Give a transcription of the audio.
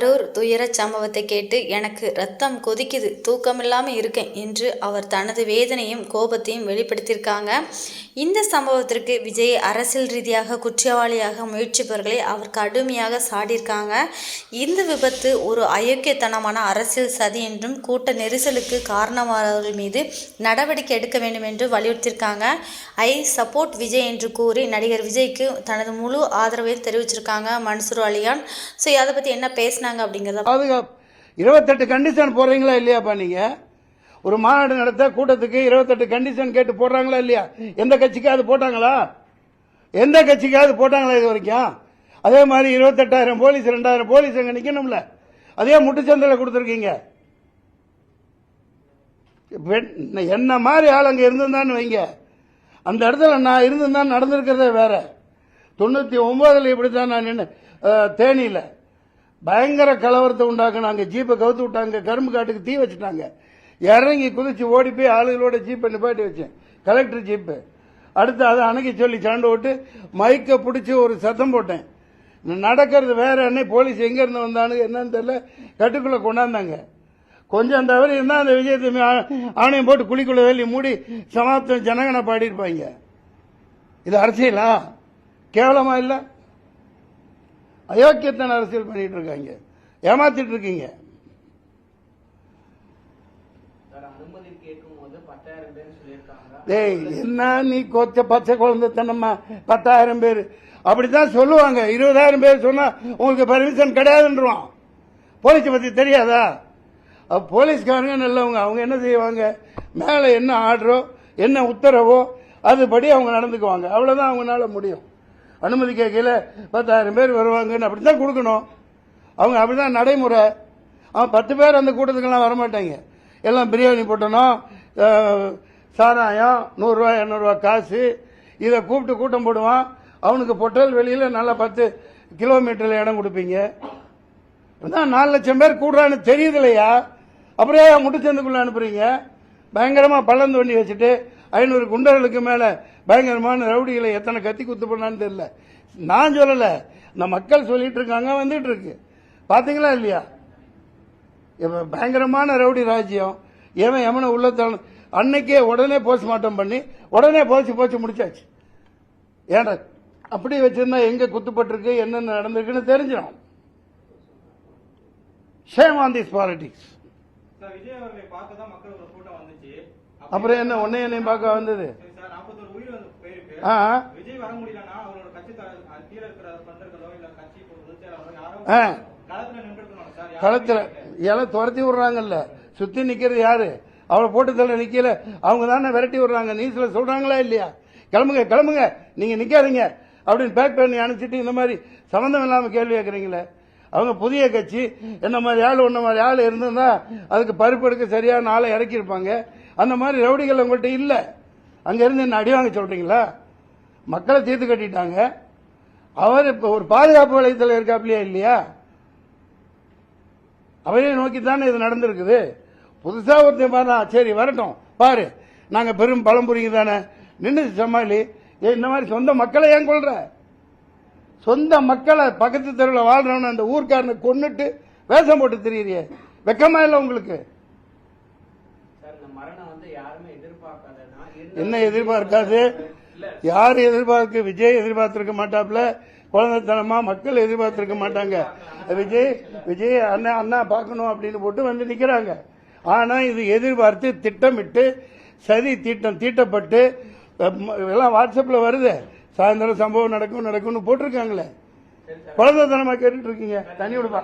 கரூர் துயரச் சம்பவத்தை கேட்டு எனக்கு ரத்தம் கொதிக்குது தூக்கமில்லாமல் இருக்கேன் என்று அவர் தனது வேதனையும் கோபத்தையும் வெளிப்படுத்தியிருக்காங்க. இந்த சம்பவத்திற்கு விஜய் அரசியல் ரீதியாக குற்றவாளியாக முயற்சிப்பவர்களை அவர் கடுமையாக சாடியிருக்காங்க. இந்த விபத்து ஒரு அயோக்கியத்தனமான அரசியல் சதி என்றும் கூட்ட நெரிசலுக்கு காரணமானவர்கள் மீது நடவடிக்கை எடுக்க வேண்டும் என்று வலியுறுத்தியிருக்காங்க. ஐ சப்போர்ட் விஜய் என்று கூறி நடிகர் விஜய்க்கு தனது முழு ஆதரவையும் தெரிவிச்சிருக்காங்க மன்சூர் அலியான். ஸோ அதை பற்றி என்ன பேசினாங்க அப்படிங்கிறத பாதுகாப்பு இருபத்தெட்டு கண்டிஷன் போடுறீங்களா இல்லையாப்பா நீங்க? ஒரு மாநாடு நடத்த கூட்டத்துக்கு இருபத்தெட்டு கண்டிஷன் கேட்டு போடுறாங்களா இல்லையா? எந்த கட்சிக்காவது போட்டாங்களா? எந்த கட்சிக்காவது போட்டாங்களா இது வரைக்கும்? அதே மாதிரி இருபத்தெட்டாயிரம் போலீஸ் ரெண்டாயிரம் போலீஸ் அங்கே நிற்கணும்ல அதே முட்டுச்சந்தையில் கொடுத்துருக்கீங்க. என்ன மாதிரி ஆள் அங்கே இருந்திருந்தான்னு வைங்க. அந்த இடத்துல நான் இருந்திருந்தா நடந்திருக்கிறதே வேற. தொண்ணூற்றி ஒம்போதில் இப்படி இப்படித்தான் நான் நின்று தேனியில். பயங்கர கலவரத்தை உண்டாக்குனாங்க ஜீப்பை கவுத்து விட்டாங்க கரும்பு காட்டுக்கு தீ வச்சுட்டாங்க. இறங்கி குதிச்சு ஓடி போய் ஆளுகளோட ஜீப்பை நிப்பாட்டி வச்சேன். Collector jeep. அடுத்து அதை அணுகி சொல்லி சாண்டு விட்டு மைக்கை பிடிச்சி ஒரு சத்தம் போட்டேன். நடக்கிறது வேற என்ன போலீஸ் எங்கேருந்து வந்தானு என்னன்னு தெரியல. கட்டுக்குள்ளே கொண்டாந்தாங்க. கொஞ்சம் தவிர இருந்தால் அந்த விஜயத்தை ஆணையம் போட்டு குழிக்குள்ள வேலி மூடி சமாப்தம் ஜனகனை பாடியிருப்பாங்க. இது அரசியலா? கேவலமா இல்லை? அயோக்கியத்தன அரசியல் பண்ணிட்டு இருக்காங்க. ஏமாத்திட்டு இருக்கீங்க. டேய் என்ன நீ கொச்ச பச்சை குழந்தைத்தனமா? பத்தாயிரம் பேர். அப்படித்தான் சொல்லுவாங்க. இருபதாயிரம் பேர் சொன்னா உங்களுக்கு பர்மிஷன் கிடையாதுன்றான் போலீஸ் பத்தி தெரியாதா? போலீஸ்காரங்க நல்லவங்க. அவங்க என்ன செய்வாங்க? மேல என்ன ஆர்டரோ என்ன உத்தரவோ அதுபடி அவங்க நடந்துக்குவாங்க. அவ்வளவுதான் அவங்களால முடியும். அனுமதி கேட்கல பத்தாயிரம் பேர் வருவாங்கன்னு அப்படித்தான் கொடுக்கணும். அவங்க அப்படிதான் நடைமுறை. அவன் பத்து பேர் அந்த கூட்டத்துக்கெல்லாம் வரமாட்டாங்க. எல்லாம் பிரியாணி போட்டணும் சாராயம் நூறுரூவா இரநூறுவா காசு இதை கூப்பிட்டு கூட்டம் போடுவான். அவனுக்கு பொட்டல் வெளியில் நல்லா பத்து கிலோமீட்டரில் இடம் கொடுப்பீங்க. தான் நாலு லட்சம் பேர் கூடுறான்னு தெரியுது இல்லையா? அப்படியே முட்டுச்சந்துக்குள்ள அனுப்புறீங்க. பயங்கரமாக பள்ளம் தோண்டி வச்சுட்டு ஐநூறு குண்டர்களுக்கு மேல பயங்கரமான ரவுடிகளை எத்தனை கத்தி குத்து பண்ணான்னு தெரியல. நான் சொல்லல. இந்த மக்கள் சொல்லிட்டு இருக்காங்க வந்துட்டு இருக்கு. பாத்தீங்களா இல்லையா? இப்ப பயங்கரமான ரவுடி ராஜ்யம். ஏன் எமனை உள்ள அன்னைக்கே உடனே போஸ்ட்மார்ட்டம் பண்ணி உடனே போச்சு போச்சு முடிச்சாச்சு. ஏன்டா அப்படி வச்சிருந்தா எங்க குத்துப்பட்டிருக்கு என்னென்ன நடந்திருக்குன்னு தெரிஞ்சிடும். Shame on this politics Vijay அவர்களை பார்க்க தான் மக்கள் ஒரு கூட்டம் வந்துச்சு. அப்புறம் என்ன ஒன்னே என்னையும் பார்க்க வந்தது? ஆ. களத்துல இலை துரத்தி விடுறாங்கல்ல. சுத்தி நிக்கிறது யாரு? அவளை போட்டு தள்ள நிக்கல. அவங்க தானே விரட்டி விடுறாங்க. நியூஸ்ல சொல்றாங்களா இல்லையா? கிளம்புங்க கிளம்புங்க. நீங்க நிக்காதீங்க. அப்படின்னு பேக் பண்ணி அனுப்பிச்சிட்டு இந்த மாதிரி சம்பந்தம் இல்லாம கேள்வி கேட்கறீங்களே அவங்க புதிய கட்சி. என்ன மாதிரி ஆள் ஒன்ன மாதிரி ஆள் இருந்திருந்தா அதுக்கு பருப்பு எடுக்க சரியான ஆளை இறக்கியிருப்பாங்க. அந்த மாதிரி ரவுடிகள் உங்கள்கிட்ட இல்லை. அங்கேருந்து என்ன அடி வாங்க சொல்றீங்களா? மக்களை தீர்த்து கட்டிட்டாங்க. அவர் இப்போ ஒரு பாதுகாப்பு வளையத்தில் இருக்காப்லையா இல்லையா? அவரே நோக்கி தானே இது நடந்திருக்குது. புதுசாக ஒருத்தன் பாரு சரி வரட்டும். பாரு நாங்கள் பெரும் பழம் புரியுங்க தானே? நின்று சமாளி ஏ இந்த மாதிரி சொந்த மக்களை ஏன் கொள்ற சொந்த மக்களை பக்கத்து தெருவில் வாழ்றவன அந்த ஊர்க்காரனை கொன்னுட்டு வேஷம் போட்டு தெரியுறியே. வெக்கமா இல்லை உங்களுக்கு சார் இந்த மரணம் வந்து யாருமே எதிர்பார்க்காதனா என்ன எதிர்பார்க்காது? யார் எதிர்பார்க்க? விஜய் எதிர்பார்த்திருக்க மாட்டாப்ல. குழந்தைத்தனமா மக்கள் எதிர்பார்த்திருக்க மாட்டாங்க. விஜய் விஜய் அண்ணா அண்ணா பார்க்கணும் அப்படின்னு போட்டு வந்து நிக்கிறாங்க. ஆனா இது எதிர்பார்த்து திட்டமிட்டு சதி தீட்டம் தீட்டப்பட்டு எல்லாம் வாட்ஸ்அப்ல வருது. சாயந்தரம் சம்பவம் நடக்கும் நடக்கும்னு போட்டிருக்காங்களே. குழந்தைத்தனமா கேட்டுட்டு இருக்கீங்க. தண்ணி விடுப்பா.